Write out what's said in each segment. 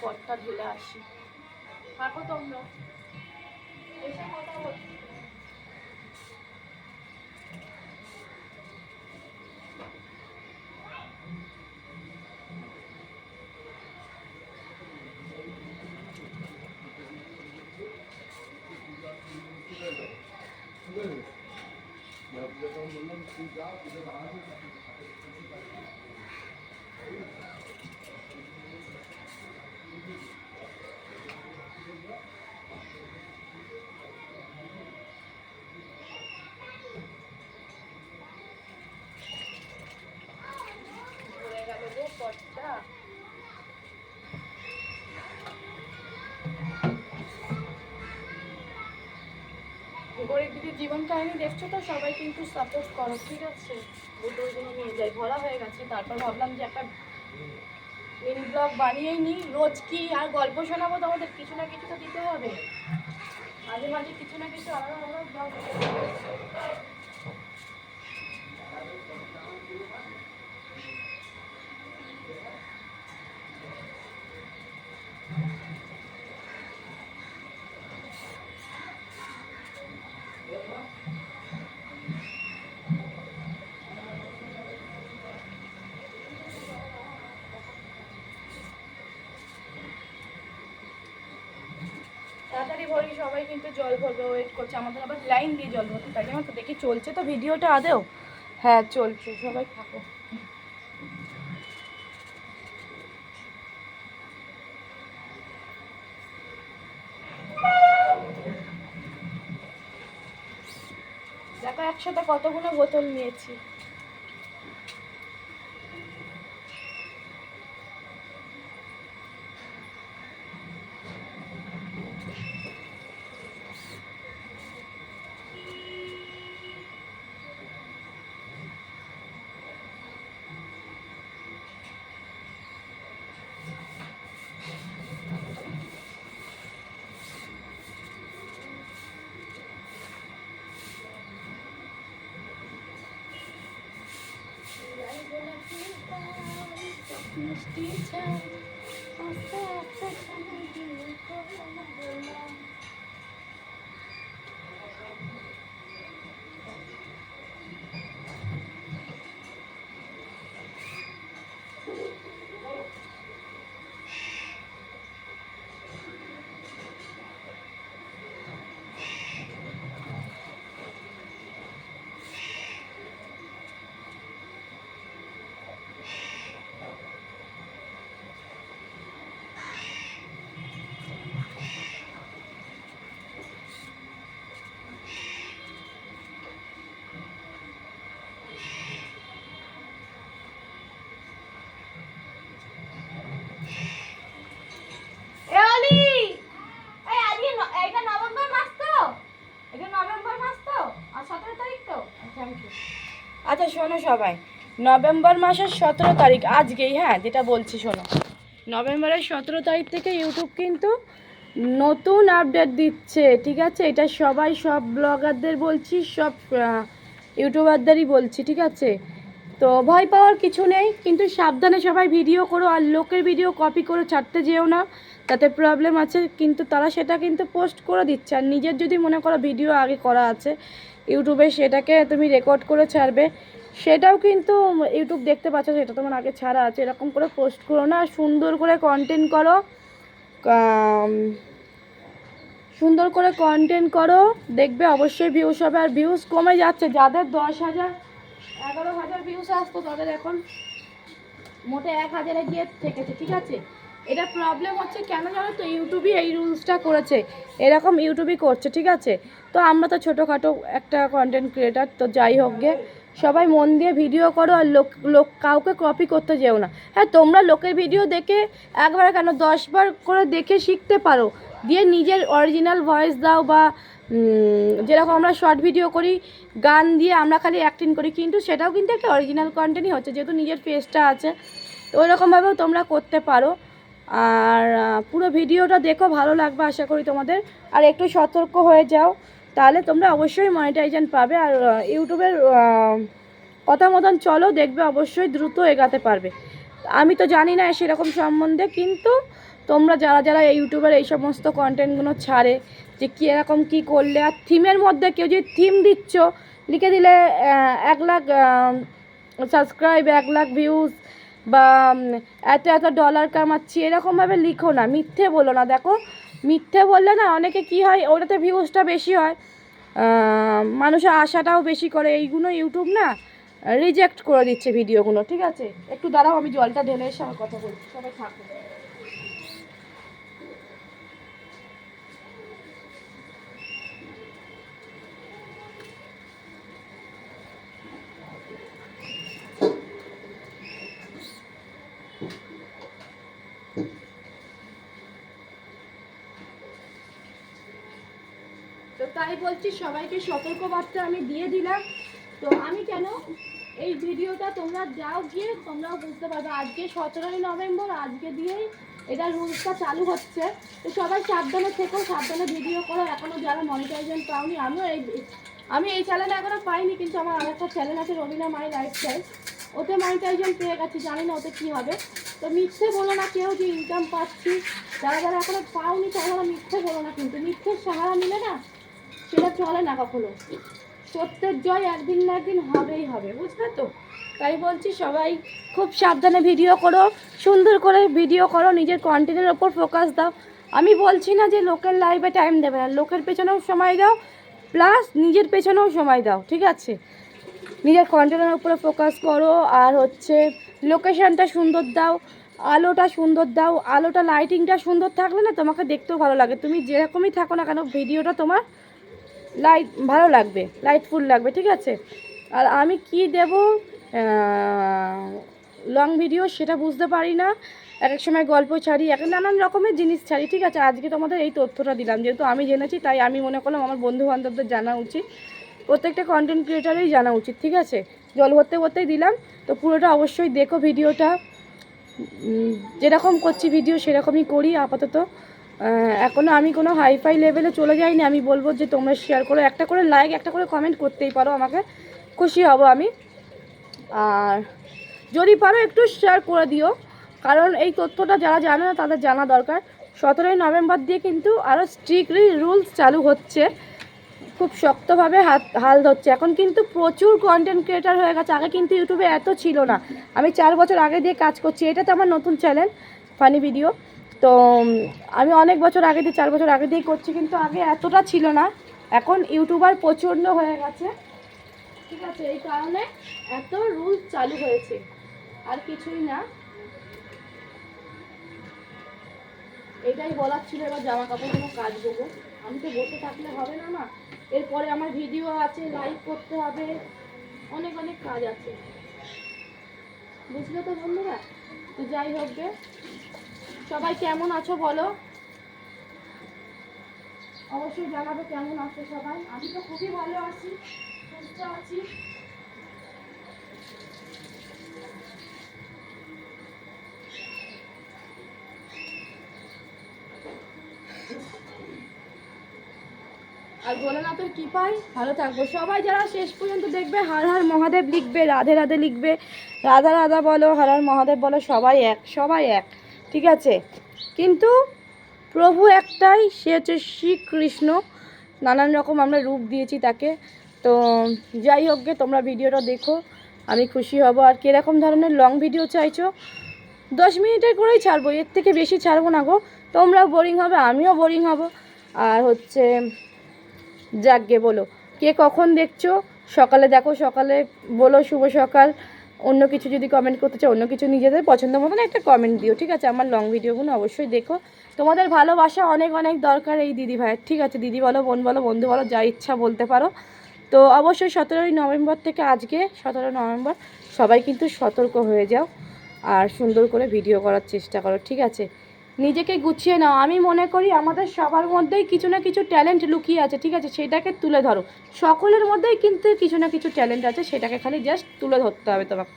পটটা ঢেলে আসি। থাকো তোমরা। এসে কথা বলছি ঘুরে জীবন কাহিনী দেখছ তো? সবাই কিন্তু সাপোর্ট করো, ঠিক আছে? বোতলগুলো নিয়ে যাই ভরা হয়ে গেছে। তারপর ভাবলাম যে একটা মিনি ব্লগ বানিয়েই নিই। রোজ কি আর গল্প শোনাবো তো আমাদের কিছু না কিছু তো দিতে হবে। মাঝে মাঝে কিছু না কিছু আলাদা আলাদা ব্লগ তাড়াতাড়ি ভরি সবাই কিন্তু জল ভরবে ওয়েট করছে। আমাদের আবার লাইন দিয়ে জল ভরতে তাই জন্য তো দেখি চলছে তো ভিডিওটা আদেও? হ্যাঁ চলছে সবাই থাকো। দেখো একসাথে কতগুলো বোতল নিয়েছি। মিষ্টি চাই আস্তে আস্তে সময় দিয়ে কথা বললাম এ অলি এই আজকে ন- এইটা নভেম্বর মাস তো এটা নভেম্বর মাস তো আর সতেরো তারিখ তো থ্যাংক ইউ আচ্ছা শোনো সবাই? নভেম্বর মাসের সতেরো তারিখ, আজকেই হ্যাঁ যেটা বলছি, শোনো। নভেম্বরের সতেরো তারিখ থেকে ইউটিউব কিন্তু নতুন আপডেট দিচ্ছে, ঠিক আছে? এটা সবাই, সব ব্লগারদের বলছি, সব ইউটিউবারদেরই বলছি, ঠিক আছে? তো ভয় পাওয়ার কিছু নেই, কিন্তু সাবধানে সবাই ভিডিও করো, আর লোকের ভিডিও কপি করে, ছাড়তে যেও না। তাতে প্রবলেম আছে, কিন্তু তারা সেটা কিন্তু পোস্ট করে দিচ্ছে। আর নিজের যদি মনে করো ভিডিও আগে করা আছে ইউটিউবে সেটাকে তুমি রেকর্ড করে ছাড়বে। সেটাও কিন্তু ইউটিউব দেখতে পাচ্ছ, সেটা তোমার আগে ছাড়া আছে। এরকম করে পোস্ট করো না, সুন্দর করে কন্টেন্ট করো। সুন্দর করে কন্টেন্ট করো। দেখবে অবশ্যই ভিউস হবে। আর ভিউজ কমে যাচ্ছে। যাদের দশ হাজার, এগারো হাজার ভিউস আসতো, তাদের এখন মোটে এক হাজারে গিয়ে থেকেছে, ঠিক আছে? এটা প্রবলেম হচ্ছে কেন জানো তো? ইউটিউবই এই রুলসটা করেছে। এরকম ইউটিউবই করছে, ঠিক আছে? তো আমরা তো ছোটোখাটো একটা কন্টেন্ট ক্রিয়েটার তো যাই হোক গে। সবাই মন দিয়ে ভিডিও করো আর লোক লোক কাউকে কপি করতে যেও না। হ্যাঁ তোমরা লোকের ভিডিও দেখে একবার কেন দশবার করে দেখে শিখতে পারো। দিয়ে নিজের অরিজিনাল ভয়েস দাও বা যেরকম আমরা শর্ট ভিডিও করি, গান দিয়ে আমরা খালি অ্যাক্টিং করি, কিন্তু সেটাও কিন্তু একটা অরিজিনাল কন্টেন্টই হচ্ছে, যেহেতু নিজের ফেসটা আছে। তো ওইরকমভাবেও তোমরা করতে পারো। আর পুরো ভিডিওটা দেখো, ভালো লাগবে আশা করি তোমাদের। আর একটু সতর্ক হয়ে যাও, তাহলে তোমরা অবশ্যই মনিটাইজেশন পাবে। আর ইউটিউবের কথা মতন চলো, দেখবে অবশ্যই দ্রুত এগাতে পারবে। আমি তো জানি না সেরকম সম্বন্ধে, কিন্তু তোমরা যারা যারা ইউটিউবের এই সমস্ত কন্টেন্টগুলো ছাড়ে, যে কী এরকম কী করলে, আর থিমের মধ্যে কেউ যদি থিম দিচ্ছ, লিখে দিলে এক লাখ সাবস্ক্রাইব এক লাখ ভিউজ বা এত এত ডলার কামাচ্ছি, এরকমভাবে লিখো না, মিথ্যে বলো না, দেখো। মিথ্যে বললে না অনেকে কি হয়, ওটাতে ভিউজটা বেশি হয়। মানুষের আশাটাও বেশি করে, এইগুলো ইউটিউব না রিজেক্ট করে দিচ্ছে ভিডিওগুলো ঠিক আছে? একটু দাঁড়াও, আমি জলটা ঢেলে এসে আমার কথা বলছি, সবাই থাকো তো তাই বলছি, সবাইকে সতর্কবার্তা আমি দিয়ে দিলাম। তো আমি কেন এই ভিডিওটা তোমরা যাও গিয়ে, তোমরাও বুঝতে পারবে। আজকে সতেরোই নভেম্বর, আজকে দিয়েই এটা রুলসটা চালু হচ্ছে। তো সবাই সাবধানে থেকো, সাবধানে ভিডিও করো। এখনও যারা মনিটাইজেশন পাওনি, আমিও এই, আমি এই চ্যানেলে এখনও পাইনি, কিন্তু আমার আর একটা চ্যানেল আছে, রবিনা মাই লাইফস্টাইল ওতে মনিটাইজেশন পেয়ে গেছি, জানি না ওতে কী হবে। তো মিথ্যে বলো না কেউ যে ইনকাম পাচ্ছি। যারা যারা এখনও পাওনি তারা মিথ্যে বলো না কিন্তু। মিথ্যের সাহারা নিলে না সেটা চলে না কখনো। সত্যের জয় একদিন না একদিন হবেই হবে, বুঝলে তো? তাই বলছি সবাই খুব সাবধানে ভিডিও করো, সুন্দর করে ভিডিও করো, নিজের কন্টেন্টের ওপর ফোকাস দাও। আমি বলছি না যে লোকের লাইফে টাইম দেবে না, লোকের পেছনেও সময় দাও প্লাস নিজের পেছনেও সময় দাও, ঠিক আছে? নিজের কন্টেন্টের উপরে ফোকাস করো, আর হচ্ছে লোকেশানটা সুন্দর দাও, আলোটা সুন্দর দাও, আলোটা লাইটিংটা সুন্দর থাকলে না তোমাকে দেখতেও ভালো লাগে। তুমি যেরকমই থাকো না কেন ভিডিওটা তোমার লাইট ভালো লাগবে লাইটফুল লাগবে, ঠিক আছে? আর আমি কি দেব? লং ভিডিও সেটা বুঝতে পারি না। এক এক সময় গল্প ছাড়ি, এক নানান রকমের জিনিস ছাড়ি, ঠিক আছে? আজকে তোমাদের এই তথ্যটা দিলাম। যেহেতু আমি জেনেছি, তাই আমি মনে করলাম আমার বন্ধু বান্ধবদের জানা উচিত। প্রত্যেকটা কন্টেন্ট ক্রিয়েটারেই জানা উচিত, ঠিক আছে? জল ভরতে ভরতেই দিলাম। তো পুরোটা অবশ্যই দেখো ভিডিওটা যেরকম করছি ভিডিও সেরকমই করি আপাতত। এখনও আমি কোনো হাইফাই লেভেলে চলে যাইনি। আমি বলব যে তোমরা শেয়ার করো। একটা করে লাইক একটা করে কমেন্ট করতেই পারো, আমাকে খুশি হব আমি। আর যদি পারো একটু শেয়ার করে দিও। কারণ এই তথ্যটা যারা জানে না, তাদের জানা দরকার। সতেরোই নভেম্বর দিয়ে কিন্তু আরও স্ট্রিক্টলি রুলস চালু হচ্ছে। খুব শক্তভাবে হাত, হাল ধরছে। এখন কিন্তু প্রচুর কন্টেন্ট ক্রিয়েটার হয়ে গেছে। আগে কিন্তু ইউটিউবে এত ছিল না। আমি চার বছর আগে দিয়ে কাজ করছি। এটা তো আমার নতুন চ্যানেল ফানি ভিডিও তো আমি অনেক বছর আগে দিয়ে, চার বছর আগে দিয়েই করছি, কিন্তু আগে এতটা ছিল না। এখন ইউটিউবার প্রচণ্ড হয়ে গেছে। ঠিক আছে, এই কারণে এত রুল চালু হয়েছে। আর কিছুই না। এটাই বলার ছিল, এবার জামা কাপড়গুলো কাজ দেবো আমি তো বসে থাকলে হবে না না এরপরে আমার ভিডিও আছে লাইভ করতে হবে। অনেক অনেক কাজ আছে। বুঝলে তো বন্ধুরা? তো যাই হোক গে। সবাই কেমন আছো বলো? অবশ্যই জানাবে কেমন আছো সবাই। আমি তো খুবই ভালো আছি সুস্থ আছি। আর ভোলানাথের কি পাই ভালো থাকব। সবাই যারা শেষ পর্যন্ত দেখবে হার হার মহাদেব লিখবে রাধে রাধে লিখবে। রাধা রাধা বলো হার হার মহাদেব বলো সবাই এক সবাই এক। ঠিক আছে? কিন্তু প্রভু একটাই, সে হচ্ছে শ্রীকৃষ্ণ। নানান রকম আমরা রূপ দিয়েছি তাকে। তো যাই হোক গে, তোমরা ভিডিওটা দেখো, আমি খুশি হব। আর কীরকম ধরনের লং ভিডিও চাইছো? দশ মিনিটের করেই ছাড়বো, এর থেকে বেশি ছাড়বো না গো। তোমরাও বোরিং হবে, আমিও বোরিং হব। আর হচ্ছে যাকগে বলো। কে কখন দেখছ? সকালে দেখো, সকালে বলো, শুভ সকাল। অন্য কিছু যদি কমেন্ট করতে চাও, অন্য কিছু নিজেদের পছন্দ মতন একটা কমেন্ট দিও, ঠিক আছে? আমার লং ভিডিওগুলো অবশ্যই দেখো। তোমাদের ভালোবাসা অনেক অনেক দরকার এই দিদি ভাইয়ের, ঠিক আছে? দিদি বলো, বোন বলো, বন্ধু বলো, যা ইচ্ছা বলতে পারো। তো অবশ্যই সতেরোই নভেম্বর থেকে আজকে সতেরো নভেম্বর, সবাই কিন্তু সতর্ক হয়ে যাও আর সুন্দর করে ভিডিও করার চেষ্টা করো, ঠিক আছে? নিজেকে গুছিয়ে নাও। আমি মনে করি আমাদের সবার মধ্যেই কিছু না কিছু ট্যালেন্ট লুকিয়ে আছে, ঠিক আছে? সেটাকে তুলে ধরো। সকলের মধ্যেই কিন্তু কিছু না কিছু ট্যালেন্ট আছে, সেটাকে খালি জাস্ট তুলে ধরতে হবে তোমাকে।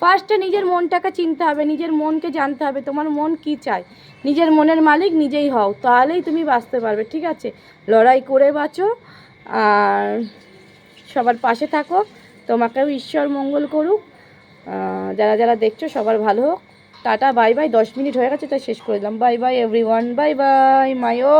ফার্স্টে নিজের মনটাকে চিনতে হবে, নিজের মনকে জানতে হবে, তোমার মন কি চায়? নিজের মনের মালিক নিজেই হও, তাহলেই তুমি বাঁচতে পারবে, ঠিক আছে? লড়াই করে বাঁচো, আর সবার পাশে থাকো, তোমাকেও ঈশ্বর মঙ্গল করুক। যারা যারা দেখছ সবার ভালো হোক। টাটা, বাই বাই, দশ মিনিট হয়ে গেছে, তাই শেষ করে দিলাম। Bye bye everyone bye bye my O